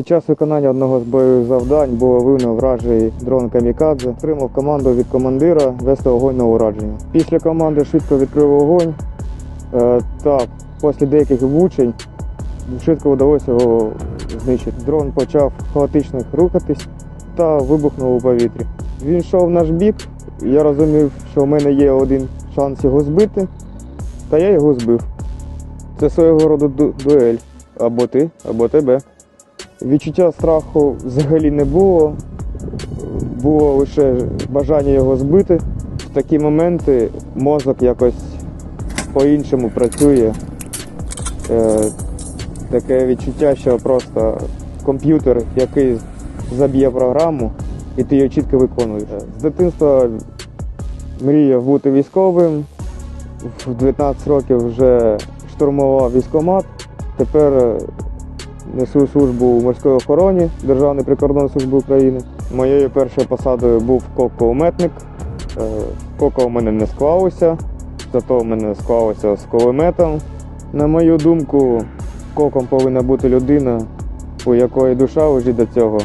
Під час виконання одного з бойових завдань було виявлено вражий дрон Камікадзе. Отримав команду від командира вести огонь на ураження. Після команди швидко відкрив вогонь. Е, та після деяких влучень швидко вдалося його знищити. Дрон почав хаотично рухатись та вибухнув у повітрі. Він йшов в наш бік. Я розумів, що в мене є один шанс його збити, та я його збив. Це свого роду дуель. Або ти, або тебе. Відчуття страху взагалі не було. Було лише бажання його збити. В такі моменти мозок якось по-іншому працює. Е, таке відчуття, що просто комп'ютер, який заб'є програму, і ти її чітко виконуєш. З дитинства мріяв бути військовим. В 19 років вже штурмував військкомат. Тепер е, несу службу у морській охороні Державної прикордонної служби України. Моєю першою посадою був кокометник. Коко у мене не склалося, зато у мене склалося з кулеметом. На мою думку, коком повинна бути людина, у якої душа лежить до цього.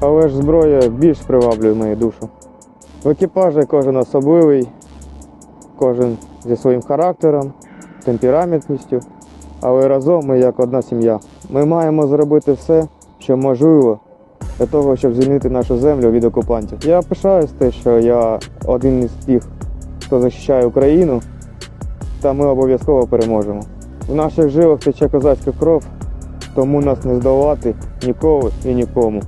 Але ж зброя більш приваблює мою душу. В екіпажі кожен особливий, кожен зі своїм характером, темпераментністю, але разом ми як одна сім'я. Ми маємо зробити все, що можливо для того, щоб звільнити нашу землю від окупантів. Я пишаюсь те, що я один із тих, хто захищає Україну, та ми обов'язково переможемо. В наших жилах тече козацька кров, тому нас не здолати ніколи і нікому.